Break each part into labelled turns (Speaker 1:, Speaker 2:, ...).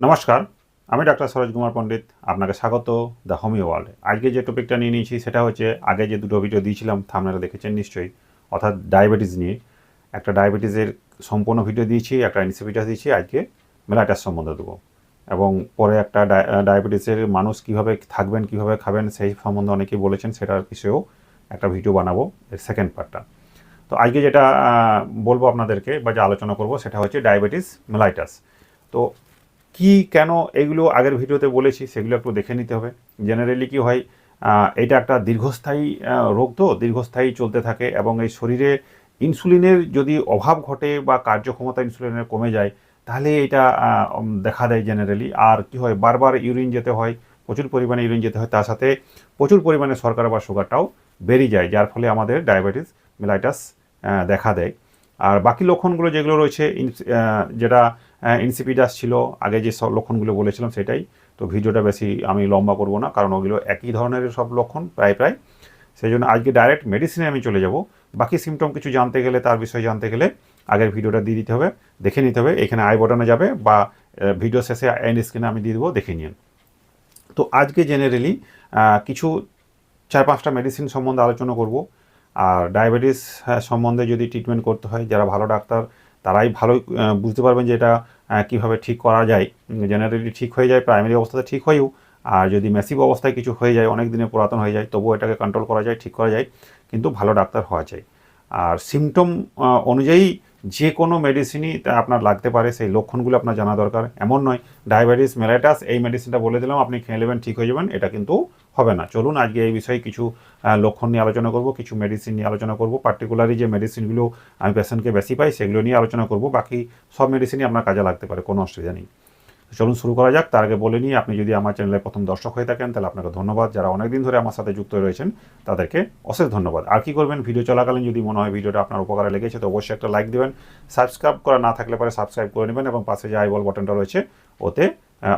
Speaker 1: নমস্কার, আমি ডাক্তার সরোজ কুমার পণ্ডিত, আপনাকে স্বাগত দ্য হোমিও ওয়ার্ল্ডে। আজকে যে টপিকটা নিয়ে নিয়েছি সেটা হচ্ছে, আগে যে দুটো ভিডিও দিয়েছিলাম আপনারা দেখেছেন নিশ্চয়ই, অর্থাৎ ডায়াবেটিস নিয়ে। একটা ডায়াবেটিসের সম্পূর্ণ ভিডিও দিয়েছি, একটা ইনসিপিটাস দিয়েছি, আজকে মেলাটাস সম্বন্ধে দেবো। এবং পরে একটা ডায়াবেটিসের মানুষ কীভাবে থাকবেন, কীভাবে খাবেন, সেই সম্বন্ধে অনেকেই বলেছেন সেটার বিষয়েও একটা ভিডিও বানাবো, এর সেকেন্ড পার্টটা তো আজকে যেটা বলব আপনাদেরকে বা যে আলোচনা করব, সেটা হচ্ছে ডায়াবেটিস মেলাইটাস তো কি কেন এগুলো আগের ভিডিওতে বলেছি সেগুলো একটু দেখে নিতে হবে। জেনারেলি কি হয় এটা একটা দীর্ঘস্থায়ী রোগ তো, দীর্ঘস্থায়ী চলতে থাকে এবং এই শরীরে ইনসুলিনের যদি অভাব ঘটে বা কার্যক্ষমতা ইনসুলিনের কমে যায়, তাহলে এটা দেখা দেয় জেনারেলি আর কি হয়, বারবার ইউরিন যেতে হয়, প্রচুর পরিমাণে ইউরিন যেতে হয়, তার সাথে প্রচুর পরিমাণে সরকার বা সুগারটাও বেরিয়ে যায়, যার ফলে আমাদের ডায়াবেটিস মেলাইটাস দেখা দেয়। আর বাকি লক্ষণগুলো যেগুলো রয়েছে যেটা ইনসিপিডাস ছিল। আগে যে সব লক্ষণগুলো বলেছিলাম সেটাই। তো ভিডিওটা বেশি আমি লম্বা করব না কারণ ওগুলো একই ধরনের সব লক্ষণ প্রায় প্রায়। সেই জন্য আজকে ডাইরেক্ট মেডিসিনে আমি চলে যাব। বাকি সিমটম কিছু জানতে গেলে তার বিষয়ে জানতে গেলে আগের ভিডিওটা দিয়ে দিতে হবে দেখে নিতে হবে। এখানে আই বটনে যাবে বা ভিডিও শেষে এন্ড স্ক্রিনে আমি দিয়ে দেবো দেখে নিন। তো আজকে জেনারেলি কিছু চার পাঁচটা মেডিসিন সম্বন্ধে আলোচনা করব। আর ডায়াবেটিস হ্যাঁ, সম্বন্ধে যদি ট্রিটমেন্ট করতে হয় যারা ভালো ডাক্তার তারাই ভালো বুঝতে পারবেন যে এটা কীভাবে ঠিক করা যায়। জেনারেলি ঠিক হয়ে যায় প্রাইমারি অবস্থাতে ঠিক হয়েও, আর যদি ম্যাসিভ অবস্থায় কিছু হয়ে যায়, অনেক দিনে পুরাতন হয়ে যায়, তবুও এটাকে কন্ট্রোল করা যায়, ঠিক করা যায়, কিন্তু ভালো ডাক্তার হওয়া চাই আর সিমটম অনুযায়ী যে কোনো মেডিসিনই আপনার লাগতে পারে, সেই লক্ষণগুলো আপনার জানা দরকার। এমন নয় ডায়াবেটিস মেলাইটাস এই মেডিসিনটা বলে দিলাম, আপনি খেয়ে নেবেন, ঠিক হয়ে যাবেন, এটা কিন্তু হবে না। চলুন আজকে এই বিষয়ে কিছু লক্ষণ নিয়ে আলোচনা করব, কিছু মেডিসিন নিয়ে আলোচনা করব। পার্টিকুলারলি যে মেডিসিনগুলো আমি পেশেন্টকে বেশি পাই, সেগুলো নিয়ে আলোচনা করব। বাকি সব মেডিসিনই আপনার কাজে লাগতে পারে, কোনো অসুবিধা নেই। চলুন শুরু করা যাক। তার আগে বলে নিই, আপনি যদি আমার চ্যানেলে প্রথম দর্শক হয়ে থাকেন, তাহলে আপনাকে ধন্যবাদ। যারা অনেকদিন ধরে আমার সাথে যুক্ত রয়েছেন, তাদেরকে অশেষ ধন্যবাদ। আর কি করবেন? ভিডিও চলাকালীন যদি মনে হয় ভিডিওটা আপনার উপকারে লেগেছে, তো অবশ্যই একটা লাইক দেবেন। সাবস্ক্রাইব করা না থাকলে পরে সাবস্ক্রাইব করে নেবেন এবং পাশে যে আই বল বাটনটা রয়েছে, ওতে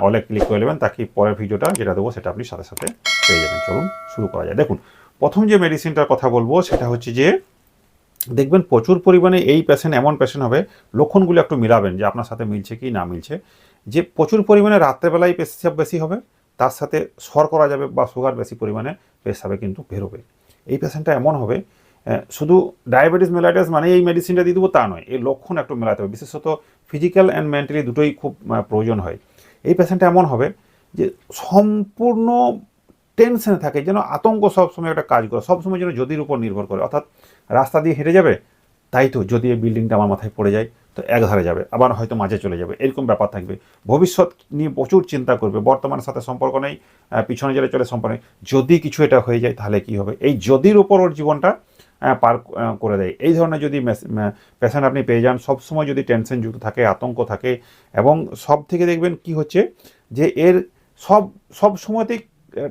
Speaker 1: অলে ক্লিক করে নেবেন তাকে পরের ভিডিওটা যেটা দেবো, সেটা আপনি সাথে সাথে পেয়ে যাবেন। চলুন শুরু করা যায়। দেখুন, প্রথম যে মেডিসিনটার কথা বলব, সেটা হচ্ছে যে, দেখবেন প্রচুর পরিমাণে এই পেশেন্ট এমন পেশেন্ট হবে, লক্ষণগুলো একটু মিলাবেন যে আপনার সাথে মিলছে কি না মিলছে। যে প্রচুর পরিমাণে রাত্রেবেলায় পেশাব বেশি হবে, তার সাথে সর করা যাবে বা সুগার বেশি পরিমাণে পেশাবে কিন্তু বেরোবে। এই পেশেন্টটা এমন হবে শুধু ডায়াবেটিস মেলাইটাস মানে এই মেডিসিনটা দিয়ে দেবো তা নয় এই লক্ষণ একটু মেলাতে হবে। বিশেষত ফিজিক্যাল অ্যান্ড মেন্টালি দুটোই খুব প্রয়োজন হয়। এই পেশেন্টটা এমন হবে যে সম্পূর্ণ টেনশনে থাকে, যেন আতঙ্ক সবসময় একটা কাজ করে, সবসময় যেন যদির উপর নির্ভর করে। অর্থাৎ রাস্তা দিয়ে হেঁটে যাবে, তাই তো যদি এই বিল্ডিংটা আমার মাথায় পড়ে যায়, তো একধারে যাবে, আবার হয়তো মাঝে চলে যাবে, এরকম ব্যাপার থাকবে। ভবিষ্যৎ নিয়ে প্রচুর চিন্তা করবে, বর্তমানের সাথে সম্পর্ক নেই পিছনে যেটা চলে সম্পর্ক নেই। যদি কিছু এটা হয়ে যায়, তাহলে কি হবে? এই যদির উপর ওর জীবনটা পার করে দেয়। এই ধরনের যদি পেশেন্ট আপনি পেয়ে যান, সবসময় যদি টেনশন যুক্ত থাকে, আতঙ্ক থাকে, এবং সব থেকে দেখবেন কি হচ্ছে, যে এর সব সব সময়তেই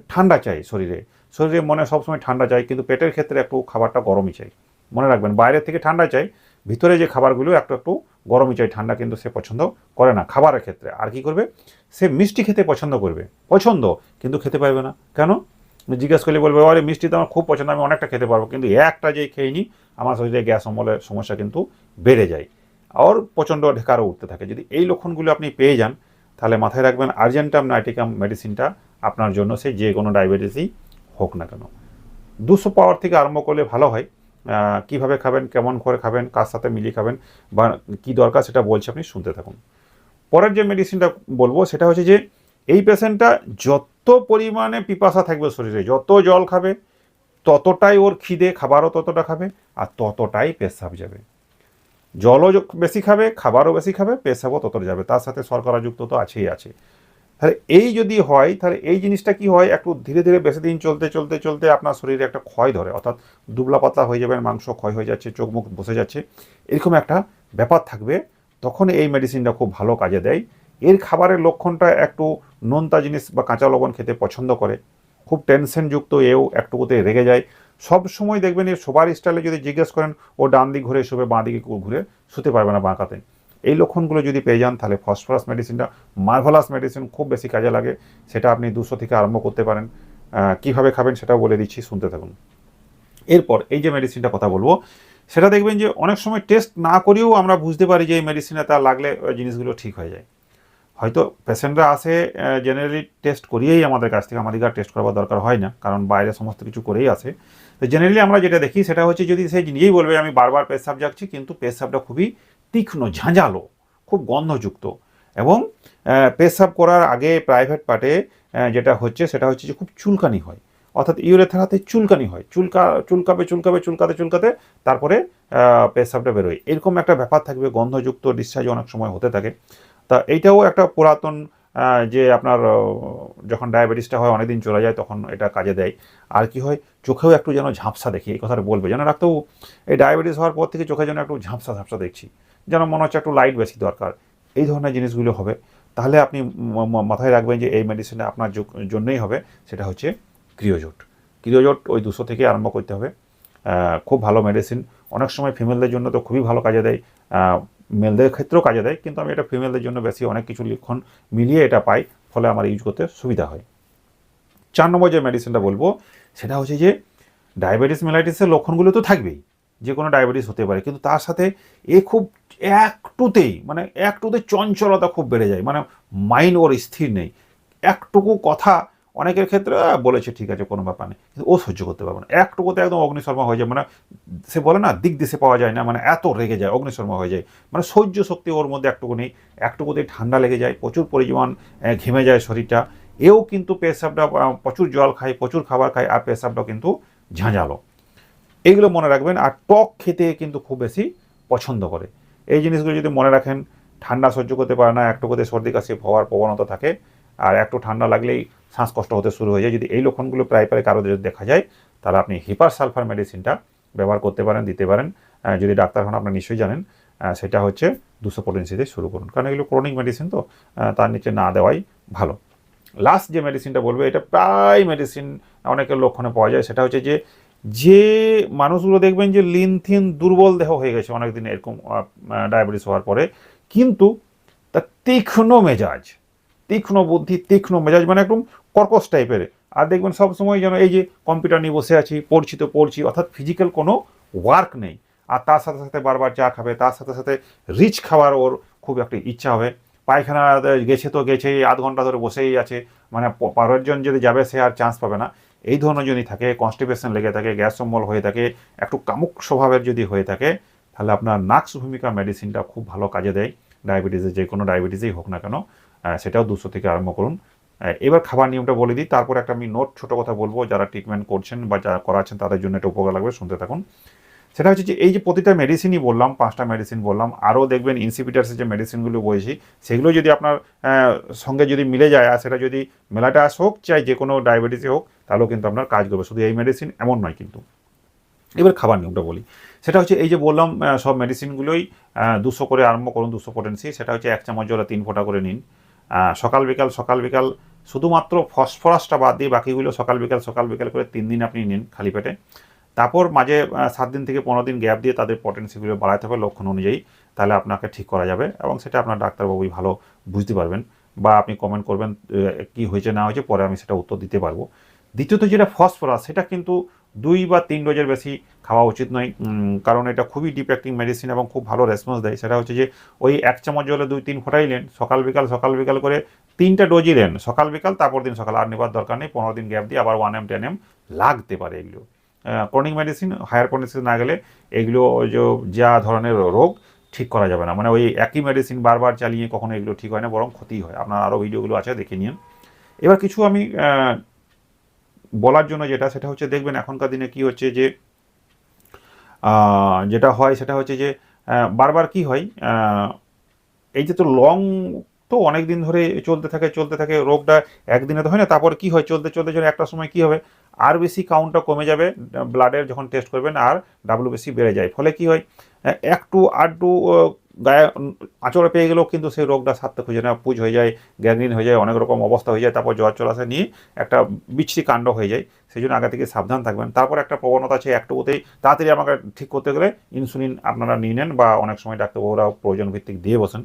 Speaker 1: ঠান্ডা চাই শরীরে। শরীরে মনে সবসময় ঠান্ডা চাই, কিন্তু পেটের ক্ষেত্রে একটু খাবারটা গরমই চাই। মনে রাখবেন, বাইরে থেকে ঠান্ডা চাই, ভিতরে যে খাবারগুলো একটু একটু গরমই চাই, ঠান্ডা কিন্তু সে পছন্দ করে না খাবারের ক্ষেত্রে। আর কি করবে? সে মিষ্টি খেতে পছন্দ করবে। পছন্দ, কিন্তু খেতে পারবে না। কেন? জিজ্ঞেস করলে বলবে, আরে, মিষ্টি তো আমার খুব পছন্দ, আমি অনেকটা খেতে পারব। কিন্তু একটা যেই খেয়ে নিই, আমার শরীরে গ্যাস অম্বলের সমস্যা কিন্তু বেড়ে যায়। আর প্রচণ্ড ঢেকারও উঠতে থাকে। যদি এই লক্ষণগুলো আপনি পেয়ে যান, তাহলে মাথায় রাখবেন, আর্জেন্টাম নাইটিকাম মেডিসিনটা আপনার জন্য, সে যে কোনো ডায়াবেটিসই হোক না কেন। দুশো পাওয়ার থেকে আরম্ভ করলে ভালো হয়। কীভাবে খাবেন, কেমন করে খাবেন, কার সাথে মিলিয়ে খাবেন বা কি দরকার সেটা বলছে আপনি, শুনতে থাকুন। পরের যে মেডিসিনটা বলব, সেটা হচ্ছে যে, এই পেশেন্টটা যত পরিমাণে পিপাসা থাকবে শরীরে, যত জল খাবে, ততটাই ওর খিদে, খাবারও ততটা খাবে, আর ততটাই পেশাব যাবে। জলও বেশি খাবে, খাবারও বেশি খাবে, পেশাবও ততটা যাবে। তার সাথে শর্করাযুক্ত তো আছেই, আছে। তাহলে এই যদি হয়, তাহলে এই জিনিসটা কি হয়? একটু ধীরে ধীরে বেশি দিন চলতে চলতে চলতে আপনার শরীরে একটা ক্ষয় ধরে। অর্থাৎ দুবলা পাতলা হয়ে যাবেন মাংস ক্ষয় হয়ে যাচ্ছে, চোখ মুখ বসে যাচ্ছে। এরকম একটা ব্যাপার থাকবে। তখন এই মেডিসিনটা খুব ভালো কাজে দেয়। এর খাবারের লক্ষণটা একটু নোনতা জিনিস বা কাঁচা লবণ খেতে পছন্দ করে। খুব টেনশনযুক্ত এও একটুকুতে রেগে যায়। সব সময় দেখবেন এর শোবার স্টাইলে যদি জিজ্ঞেস করেন, ও ডান দিক ঘুরে শোবে বাঁ দিকে ঘুরে শুতে পারবে না বাঁকাতে এই লক্ষণগুলো যদি পেয়ে যান, তাহলে ফসফরাস মেডিসিনটা মার্ভালাস মেডিসিন খুব বেশি কাজে লাগে। সেটা আপনি দুশো থেকে আরম্ভ করতে পারেন। কীভাবে খাবেন সেটাও বলে দিচ্ছি, শুনতে থাকুন। এরপর এই যে মেডিসিনটা কথা বলব, সেটা দেখবেন যে অনেক সময় টেস্ট না করেও আমরা বুঝতে পারি যে এই মেডিসিনে তার লাগলে জিনিসগুলো ঠিক হয়ে যায়। হয়তো পেশেন্টরা আসে জেনারেলি টেস্ট করিয়েই আমাদের কাছ থেকে আমাদের আর টেস্ট করাবার দরকার হয় না, কারণ বাইরে সমস্ত কিছু করেই আসে। তো জেনারেলি আমরা যেটা দেখি, সেটা হচ্ছে যদি সে নিজেই বলবে, আমি বারবার পেশাব যাচ্ছি, কিন্তু পেশাবটা খুবই তীক্ষ্ণ, ঝাঁঝালো, খুব গন্ধযুক্ত। এবং পেশাব করার আগে প্রাইভেট পার্টে যেটা হচ্ছে সেটা হচ্ছে যে খুব চুলকানি হয়। অর্থাৎ ইউরেথারাতে চুলকানি হয়। চুলকা, চুলকাবে চুলকাবে, চুলকাতে চুলকাতে তারপরে পেশাবটা বেরোয়। এরকম একটা ব্যাপার থাকবে, গন্ধযুক্ত ডিসচার্জ অনেক সময় হতে থাকে। তা এইটাও একটা পুরাতন যে আপনার যখন ডায়াবেটিসটা হয়, অনেকদিন চলে যায়, তখন এটা কাজে দেয়। আর কি হয়, চোখেও একটু যেন ঝাপসা দেখি, এই কথাটা বলবে। যেন ডাক্তারবাবু, এই ডায়াবেটিস হওয়ার পর থেকে চোখে যেন একটু ঝাপসা ঝাপসা দেখছি। যেন মনে হচ্ছে একটু লাইট বেশি দরকার। এই ধরনের জিনিসগুলো হবে। তাহলে আপনি মাথায় রাখবেন যে এই মেডিসিনটা আপনার জন্যই হবে। সেটা হচ্ছে ক্রিওজোট। ক্রিওজোট ওই দুশো থেকে আরম্ভ করতে হবে। খুব ভালো মেডিসিন অনেক সময় ফিমেলদের জন্য তো খুবই ভালো কাজে দেয়। মেলদের ক্ষেত্রেও কাজে দেয়, কিন্তু আমি এটা ফিমেলদের জন্য বেশি অনেক কিছু লিখন মিলিয়ে এটা পাই, ফলে আমার ইউজ করতে সুবিধা হয়। চার নম্বর যে মেডিসিনটা বলব, সেটা হচ্ছে যে ডায়াবেটিস মেলাইটিসের লক্ষণগুলো তো থাকবেই, যে কোনো ডায়াবেটিস হতে পারে, কিন্তু তার সাথে এ খুব একটুতেই মানে একটুতে চঞ্চলতা খুব বেড়ে যায় মানে মাইন্ড ওর স্থির নেই। একটুকু কথা অনেকের ক্ষেত্রে বলেছে, ঠিক আছে, কোনো ব্যাপার নেই। কিন্তু ও সহ্য করতে পারবে না। একটুকুতে একদম অগ্নিশর্মা হয়ে যায়। মানে সে বলে না, দিক দিশে পাওয়া যায় না। মানে এত রেগে যায়, অগ্নিশর্মা হয়ে যায়। মানে সহ্য শক্তি ওর মধ্যে একটুকু নেই একটুকুতেই ঠান্ডা লেগে যায়, প্রচুর পরিমাণ ঘেমে যায় শরীরটা। এও কিন্তু পেশাবটা প্রচুর জল খায়, প্রচুর খাবার খায়, আর পেশাবটা কিন্তু ঝাঁঝালো। এইগুলো মনে রাখবেন, আর টক খেতে কিন্তু খুব বেশি পছন্দ করে। এই জিনিসগুলো যদি মনে রাখেন, ঠান্ডা সহ্য করতে পারে না, একটুকুতে সর্দি কাশি হওয়ার প্রবণতা থাকে, আর একটু ঠান্ডা লাগলেই শ্বাসকষ্ট হতে শুরু হয়ে যায়। যদি এই লক্ষণগুলো প্রায় প্রায় কারও যদি দেখা যায়, তাহলে আপনি হিপার সালফার মেডিসিনটা ব্যবহার করতে পারেন, দিতে পারেন। যদি ডাক্তার হন, আপনি নিশ্চয়ই জানেন সেটা হচ্ছে দুশো পটেন্সিতে শুরু করুন। কারণ এগুলো ক্রনিক মেডিসিন তো তার নিচে না দেওয়াই ভালো। লাস্ট যে মেডিসিনটা বলব, এটা প্রায় মেডিসিন অনেকের লক্ষণে পাওয়া যায়। সেটা হচ্ছে যে যে মানুষগুলো দেখবেন যে লিনথিন দুর্বল দেহ হয়ে গেছে, অনেকদিন এরকম ডায়াবেটিস হওয়ার পরে, কিন্তু তার তীক্ষ্ণ মেজাজ তীক্ষ্ণ বুদ্ধি, তীক্ষ্ণ মেজাজ মানে একদম কর্কশ টাইপের। আর দেখবেন সবসময় যেন এই যে কম্পিউটার নিয়ে বসে আছি, পড়ছি তো পড়ছি, অর্থাৎ ফিজিক্যাল কোনো ওয়ার্ক নেই। আর তার সাথে সাথে বারবার চা খাবে, তার সাথে সাথে রিচ খাওয়ার ওর খুব একটা ইচ্ছা হবে। পায়খানা গেছে তো গেছে আধ ঘণ্টা ধরে বসেই আছে মানে প- জন যদি যাবে সে আর চান্স পাবে না। এই ধরনের যদি থাকে কনস্টিপেশন লেগে থাকে, গ্যাস অম্বল হয়ে থাকে, একটু কামুক স্বভাবের যদি হয়ে থাকে, তাহলে আপনার নাক্স ভূমিকা মেডিসিনটা খুব ভালো কাজে দেয়। ডায়াবেটিসের যে কোনো ডায়াবেটিসই হোক না কেন সেটাও দুশো থেকে আরম্ভ করুন। এবার খাবার নিয়মটা বলে দিই। তারপর একটা আমি নোট ছোট কথা বলব, যারা ট্রিটমেন্ট করছেন বা যারা করাচ্ছেন, তাদের জন্য এটা উপকার লাগবে, শুনতে থাকুন। সেটা হচ্ছে যে, এই যে প্রতিটা মেডিসিনই বললাম, পাঁচটা মেডিসিন বললাম, আরও দেখবেন ইনসিপিটার্সের যে মেডিসিনগুলো বলেছি, সেগুলো যদি আপনার সঙ্গে যদি মিলে যায়, আর সেটা যদি মেলাটাস হোক, চাই যে কোনো ডায়াবেটিসে হোক, তাহলেও কিন্তু আপনার কাজ করবে। শুধু এই মেডিসিন এমন নয় কিন্তু। এবার খাবার নিয়মটা বলি। সেটা হচ্ছে এই যে বললাম সব মেডিসিনগুলোই দুশো করে আরম্ভ করুন, দুশো পোটেন্সি সেটা হচ্ছে এক চামচ জলে তিন ফোঁটা করে নিন। সকাল বিকাল সকাল বিকাল শুধুমাত্র ফসফরাসটা বাদ দিয়ে বাকিগুলো সকাল বিকাল সকাল বিকাল করে তিন দিন আপনি নিন খালি পেটে। তারপর মাঝে সাত দিন থেকে পনেরো দিন গ্যাপ দিয়ে তাদের পটেন্সিগুলো বাড়াতে হবে লক্ষণ অনুযায়ী, তাহলে আপনাকে ঠিক করা যাবে এবং সেটা আপনার ডাক্তারবাবুই ভালো বুঝতে পারবেন বা আপনি কমেন্ট করবেন কি হয়েছে না হয়েছে, পরে আমি সেটা উত্তর দিতে পারব। দ্বিতীয়ত যেটা ফসফরাস সেটা কিন্তু দুই বা তিন ডোজের বেশি খাওয়া উচিত নয়। কারণ এটা খুবই ডিপ অ্যাক্টিং মেডিসিন এবং খুব ভালো রেসপন্স দেয়। সেটা হচ্ছে যে, ওই এক চামচ জলে দুই তিন ফোঁটাই নেন, সকাল বিকাল সকাল বিকাল করে তিনটা ডোজই নেন সকাল বিকাল, তারপর দিন সকাল আর নেবার দরকার নেই, পনেরো দিন গ্যাপ দিয়ে আবার ওয়ান এম টেন এম লাগতে পারে এগুলো। ক্রনিক মেডিসিন হায়ার পটেন্সি না গেলে এগুলো যে ধরনের রোগ ঠিক করা যাবে না। মানে ওই একই মেডিসিন বারবার চালিয়ে কখনো এগুলো ঠিক হয় না, বরং ক্ষতি হয়। আপনার আরও ভিডিওগুলো আছে, দেখে নিন। এবার কিছু আমি বলার জন্য যেটা সেটা হচ্ছে দেখবেন এখনকার দিনে কি হচ্ছে যে যেটা হয় সেটা হচ্ছে যে বারবার কি হয় এই যে তো লং তো অনেক দিন ধরে চলতে থাকে চলতে থাকে রোগটা একদিনে তো হয় না তারপর কি হয় চলতে চলতে চলে একটা সময় কি হবে আর বেশি কাউন্টটা কমে যাবে ব্লাডের যখন টেস্ট করবেন আর ডাব্লু বেশি বেড়ে যায়। ফলে কি হয় একটু আধটু আহ, গায়ে আঁচড়ে পেয়ে গেলেও কিন্তু সেই রোগটা সারতে খুঁজে না পুজ হয়ে যায় গ্যাংরিন হয়ে যায়, অনেক রকম অবস্থা হয়ে যায়, তারপর জ্বর চলাশে নিয়ে একটা বিচ্ছিরি কাণ্ড হয়ে যায়। সেই জন্য আগে থেকে সাবধান থাকবেন। তারপর একটা প্রবণতা আছে একটুকুতেই তাড়াতাড়ি আমাকে ঠিক করতে গেলে ইনসুলিন আপনারা নিয়ে নেন বা অনেক সময় ডাক্তারবাবুরাও প্রয়োজন ভিত্তিক দিয়ে বসেন।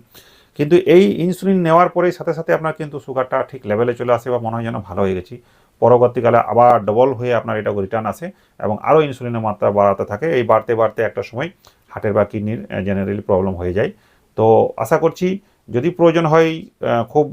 Speaker 1: কিন্তু এই ইনসুলিন নেওয়ার পরেই সাথে সাথে আপনার কিন্তু সুগারটা ঠিক লেভেলে চলে আসে বা মনে হয় যেন ভালো হয়ে গেছি। পরবর্তীকালে আবার ডবল হয়ে আপনার এটা রিটার্ন আসে এবং আরও ইনসুলিনের মাত্রা বাড়াতে থাকে। এই বাড়তে বাড়তে একটা সময় হার্টের বা কিডনির জেনারেলি প্রবলেম হয়ে যায়। তো আশা করছি যদি প্রয়োজন হয় খুব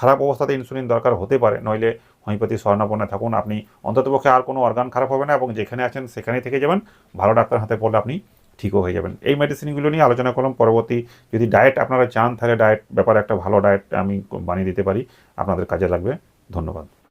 Speaker 1: খারাপ অবস্থাতে ইনসুলিন দরকার হতে পারে, নইলে হোমিওপ্যাথি স্বর্ণাপন্ন থাকুন। আপনি অন্ততপক্ষে আর কোনো অর্গান খারাপ হবে না এবং যেখানে আছেন সেখানেই থেকে যাবেন। ভালো ডাক্তার হাতে পড়লে আপনি ঠিকও হয়ে যাবেন। এই মেডিসিনগুলো নিয়ে আলোচনা করলাম। পরবর্তী যদি ডায়েট আপনারা চান, তাহলে ডায়েট ব্যাপারে একটা ভালো ডায়েট আমি বানিয়ে দিতে পারি। আপনাদের কাজে লাগবে। ধন্যবাদ।